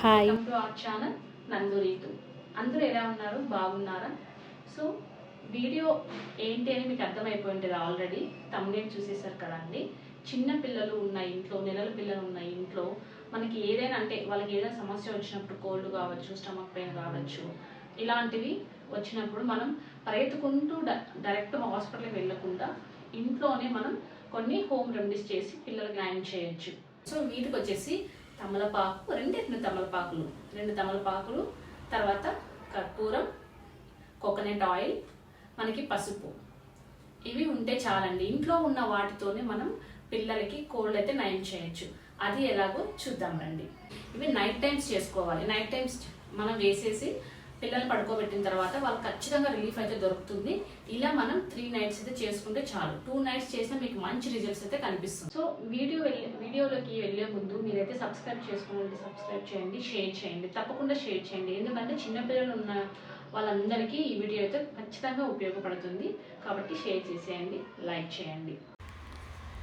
Hi to our channel నందు రీతు అందరూ ఎలా ఉన్నారు? బాగున్నారా? సో వీడియో ఏంటి అని మీకు అర్థమైపోయి ఉంటుంది ఆల్రెడీ తమ్ముడేం చూసేసారు కదండి. చిన్న పిల్లలు ఉన్న ఇంట్లో నెలల పిల్లలు ఉన్న ఇంట్లో మనకి ఏదైనా అంటే వాళ్ళకి ఏదైనా సమస్య వచ్చినప్పుడు కోల్డ్ కావచ్చు స్టమక్ పెయిన్ కావచ్చు ఇలాంటివి వచ్చినప్పుడు మనం పరిగెత్తుకుంటూ డైరెక్ట్ హాస్పిటల్కి వెళ్ళకుండా ఇంట్లోనే మనం కొన్ని హోమ్ రెమెడీస్ చేసి పిల్లలకి న్యాయం చేయొచ్చు. సో వీటికి వచ్చేసి తమలపాకు రెండు తమలపాకులు. రెండు తమలపాకులు తర్వాత కర్పూరం కోకోనట్ ఆయిల్ మనకి పసుపు. ఇవి ఉంటే చాలండి. ఇంట్లో ఉన్న వాటితోనే మనం పిల్లలకి కోల్డ్ అయితే నయం చేయొచ్చు. అది ఎలాగో చూద్దాం రండి. ఇవి నైట్ టైమ్స్ చేసుకోవాలి. నైట్ టైమ్స్ మనం వేసేసి పిల్లలు పడుకోబెట్టిన తర్వాత వాళ్ళకి ఖచ్చితంగా రిలీఫ్ అయితే దొరుకుతుంది. ఇలా మనం త్రీ నైట్స్ అయితే చేసుకుంటే చాలు. టూ నైట్స్ చేసినా మీకు మంచి రిజల్ట్స్ అయితే కనిపిస్తుంది. సో వీడియో వెళ్ళే వీడియోలోకి వెళ్ళే ముందు మీరైతే సబ్స్క్రైబ్ చేసుకోవాలంటే సబ్స్క్రైబ్ చేయండి షేర్ చేయండి. తప్పకుండా షేర్ చేయండి. ఎందుకంటే చిన్నపిల్లలు ఉన్న వాళ్ళందరికీ ఈ వీడియో అయితే ఖచ్చితంగా ఉపయోగపడుతుంది. కాబట్టి షేర్ చేసేయండి లైక్ చేయండి.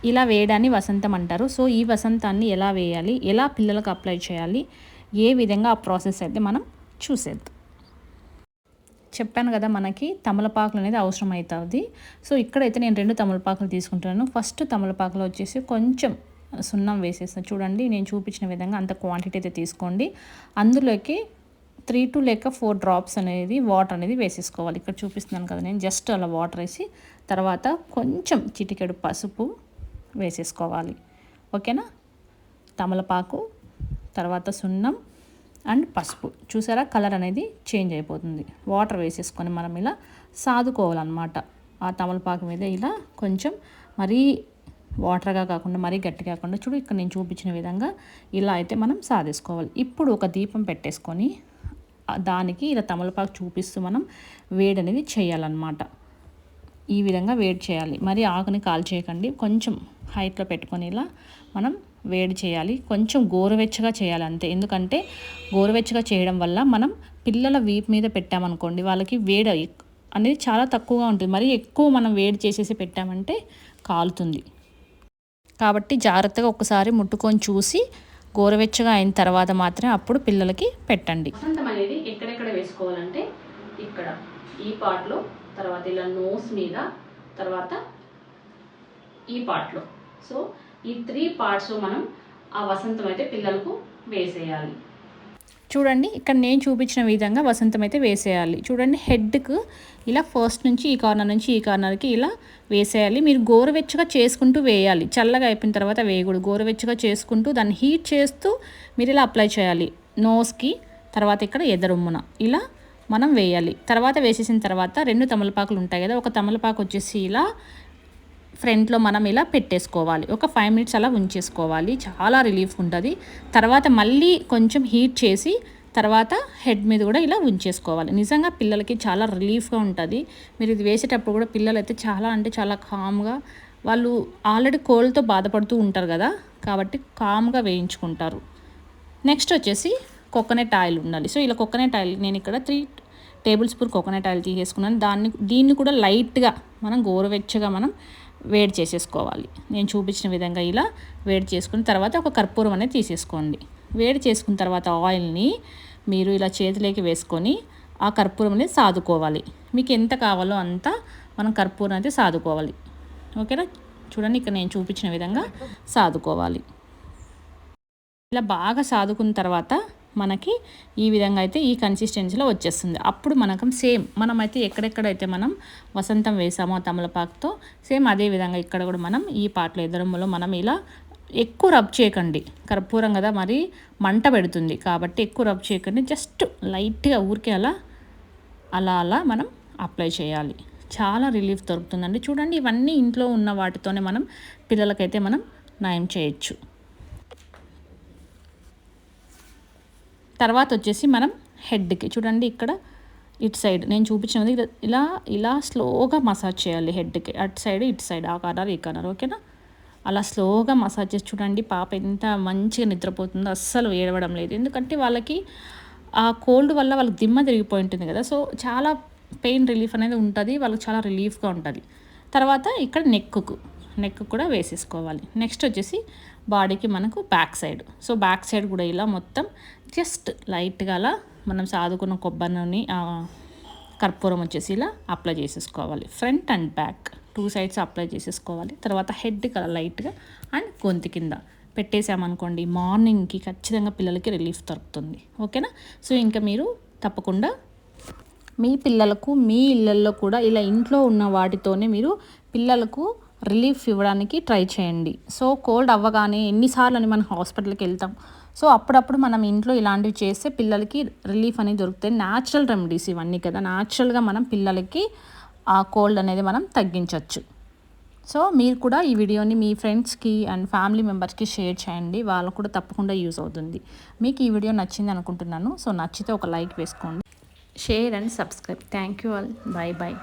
ఇలా వేయడాన్ని వసంతం అంటారు. సో ఈ వసంతాన్ని ఎలా వేయాలి? ఎలా పిల్లలకు అప్లై చేయాలి? ఏ విధంగా ఆ ప్రాసెస్ అయితే మనం చూసేద్దాం. చెప్పాను కదా మనకి తమలపాకులు అనేది అవసరం అవుతుంది సో ఇక్కడైతే నేను రెండు తమలపాకులు తీసుకుంటున్నాను. ఫస్ట్ తమలపాకులో వచ్చేసి కొంచెం సున్నం వేసేస్తాను చూడండి నేను చూపించిన విధంగా అంత క్వాంటిటీ అయితే తీసుకోండి. అందులోకి త్రీ టు లేక ఫోర్ డ్రాప్స్ అనేది వాటర్ అనేది వేసేసుకోవాలి. ఇక్కడ చూపిస్తున్నాను కదా నేను జస్ట్ అలా వాటర్ వేసి తర్వాత కొంచెం చిటికెడు పసుపు వేసేసుకోవాలి. ఓకేనా? తమలపాకు తర్వాత సున్నం అండ్ పసుపు. చూసారా? కలర్ అనేది చేంజ్ అయిపోతుంది. వాటర్ వేసేసుకొని మనం ఇలా సాదుకోవాలన్నమాట. ఆ తమలపాకు మీద ఇలా కొంచెం మరీ వాటర్గా కాకుండా మరీ గట్టిగా కాకుండా చూడు ఇక్కడ నేను చూపించిన విధంగా ఇలా అయితే మనం సాధేసుకోవాలి ఇప్పుడు ఒక దీపం పెట్టేసుకొని దానికి ఇలా తమలపాకు చూపిస్తూ మనం వేడి అనేది చేయాలన్నమాట. ఈ విధంగా వేడి చేయాలి. మరి ఆకుని కాల్ చేయకండి కొంచెం హైట్లో పెట్టుకొని ఇలా మనం వేడి చేయాలి. కొంచెం గోరువెచ్చగా చేయాలి అంతే. ఎందుకంటే గోరువెచ్చగా చేయడం వల్ల మనం పిల్లల వీపు మీద పెట్టామనుకోండి వాళ్ళకి వేడి అనేది చాలా తక్కువగా ఉంటుంది. మరి ఎక్కువ మనం వేడి చేసేసి పెట్టామంటే కాలుతుంది. కాబట్టి జాగ్రత్తగా ఒకసారి ముట్టుకొని చూసి గోరువెచ్చగా అయిన తర్వాత మాత్రమే అప్పుడు పిల్లలకి పెట్టండి. వసంతం అనేది ఎక్కడెక్కడ వేసుకోవాలంటే ఇక్కడ ఈ పార్ట్లో తర్వాత ఇలా నోస్ మీద తర్వాత ఈ పార్ట్లో. సో ఈ త్రీ పార్ట్స్ మనం ఆ వసంతం అయితే పిల్లలకు వేసేయాలి. చూడండి ఇక్కడ నేను చూపించిన విధంగా వసంతం అయితే వేసేయాలి. చూడండి హెడ్కు ఇలా ఫస్ట్ నుంచి ఈ కార్నర్ నుంచి ఈ కార్నర్కి ఇలా వేసేయాలి. మీరు గోరువెచ్చగా చేసుకుంటూ వేయాలి. చల్లగా అయిపోయిన తర్వాత వేయకూడదు. గోరువెచ్చగా చేసుకుంటూ దాన్ని హీట్ చేస్తూ మీరు ఇలా అప్లై చేయాలి. నోస్కి తర్వాత ఇక్కడ ఎదరొమ్మున ఇలా మనం వేయాలి. తర్వాత వేసేసిన తర్వాత రెండు తమలపాకులు ఉంటాయి కదా ఒక తమలపాకు వచ్చేసి ఇలా ఫ్రంట్లో మనం ఇలా పెట్టేసుకోవాలి. ఒక ఫైవ్ మినిట్స్ అలా ఉంచేసుకోవాలి. చాలా రిలీఫ్ ఉంటుంది. తర్వాత మళ్ళీ కొంచెం హీట్ చేసి తర్వాత హెడ్ మీద కూడా ఇలా ఉంచేసుకోవాలి. నిజంగా పిల్లలకి చాలా రిలీఫ్గా ఉంటుంది. మీరు ఇది వేసేటప్పుడు కూడా పిల్లలు అయితే చాలా అంటే చాలా కామ్గా వాళ్ళు ఆల్రెడీ కోల్డ్తో బాధపడుతూ ఉంటారు కదా. కాబట్టి కామ్గా వేయించుకుంటారు. నెక్స్ట్ వచ్చేసి కోకోనట్ ఆయిల్ ఉండాలి. సో ఇలా కోకోనట్ ఆయిల్ నేను ఇక్కడ three table spoon coconut oil తీసేసుకున్నాను. దాన్ని దీన్ని కూడా లైట్గా మనం గోరువెచ్చగా మనం వేడి చేసేసుకోవాలి. నేను చూపించిన విధంగా ఇలా వేడి చేసుకున్న తర్వాత ఒక కర్పూరం అనేది తీసేసుకోండి. వేడి చేసుకున్న తర్వాత ఆయిల్ని మీరు ఇలా చేతిలోకి వేసుకొని ఆ కర్పూరం అనేది సాదుకోవాలి. మీకు ఎంత కావాలో అంత మనం కర్పూరం అయితే సాదుకోవాలి. ఓకేనా? చూడండి ఇక్కడ నేను చూపించిన విధంగా సాదుకోవాలి. ఇలా బాగా సాదుకున్న తర్వాత మనకి ఈ విధంగా అయితే ఈ కన్సిస్టెన్సీలో వచ్చేస్తుంది. అప్పుడు మనకు సేమ్ మనమైతే ఎక్కడెక్కడైతే మనం వసంతం వేసామో తమలపాకుతో సేమ్ అదే విధంగా ఇక్కడ కూడా మనం ఈ పాటలో ఎదురమ్మలో మనం ఇలా ఎక్కువ రబ్ చేయకండి. కర్పూరం కదా మరి మంట పెడుతుంది. కాబట్టి ఎక్కువ రబ్ చేయకండి. జస్ట్ లైట్గా ఊరికే అలా అలా అలా మనం అప్లై చేయాలి. చాలా రిలీఫ్ దొరుకుతుందండి. చూడండి ఇవన్నీ ఇంట్లో ఉన్న వాటితోనే మనం పిల్లలకైతే మనం నయం చేయొచ్చు. తర్వాత వచ్చేసి మనం హెడ్కి. చూడండి ఇక్కడ ఇటు సైడ్ నేను చూపించినది ఇలా- ఇలా స్లోగా మసాజ్ చేయాలి హెడ్కి. అటు సైడ్ ఇటు సైడ్ ఆ కార్నర్ ఈ కార్నర్ ఓకేనా? అలా స్లోగా మసాజ్ చేసి చూడండి పాప ఎంత మంచిగా నిద్రపోతుందో. అస్సలు ఏడవడం లేదు. ఎందుకంటే వాళ్ళకి ఆ కోల్డ్ వల్ల వాళ్ళకి దిమ్మ తిరిగిపోయి ఉంటుంది కదా. సో చాలా పెయిన్ రిలీఫ్ అనేది ఉంటుంది. వాళ్ళకి చాలా రిలీఫ్గా ఉంటుంది. తర్వాత ఇక్కడ నెక్కు నెక్ కూడా వేసేసుకోవాలి. నెక్స్ట్ వచ్చేసి బాడీకి మనకు back side. So back side కూడా ఇలా మొత్తం జస్ట్ లైట్గా అలా మనం సాదుకున్న కొబ్బరి కర్పూరం వచ్చేసి ఇలా అప్లై చేసేసుకోవాలి. Front and back two sides apply చేసేసుకోవాలి. తర్వాత హెడ్ కల లైట్గా అండ్ గొంతు కింద పెట్టేసామనుకోండి మార్నింగ్కి ఖచ్చితంగా పిల్లలకి రిలీఫ్ దొరుకుతుంది. ఓకేనా? సో ఇంకా మీరు తప్పకుండా మీ పిల్లలకు మీ ఇళ్ళల్లో కూడా ఇలా ఇంట్లో ఉన్న వాటితోనే మీరు పిల్లలకు రిలీఫ్ ఇవ్వడానికి ట్రై చేయండి. సో కోల్డ్ అవ్వగానే ఎన్నిసార్లు అని మనం హాస్పిటల్కి వెళ్తాం. సో అప్పుడప్పుడు మనం ఇంట్లో ఇలాంటివి చేస్తే పిల్లలకి రిలీఫ్ అనేది దొరుకుతాయి. న్యాచురల్ రెమెడీస్ ఇవన్నీ కదా. న్యాచురల్గా మనం పిల్లలకి ఆ కోల్డ్ అనేది మనం తగ్గించవచ్చు సో మీరు కూడా ఈ వీడియోని మీ ఫ్రెండ్స్కి అండ్ ఫ్యామిలీ మెంబర్స్కి షేర్ చేయండి. వాళ్ళకు కూడా తప్పకుండా యూజ్ అవుతుంది. మీకు ఈ వీడియో నచ్చింది అనుకుంటున్నాను. సో నచ్చితే ఒక లైక్ వేసుకోండి. Share and subscribe. Thank you all. Bye bye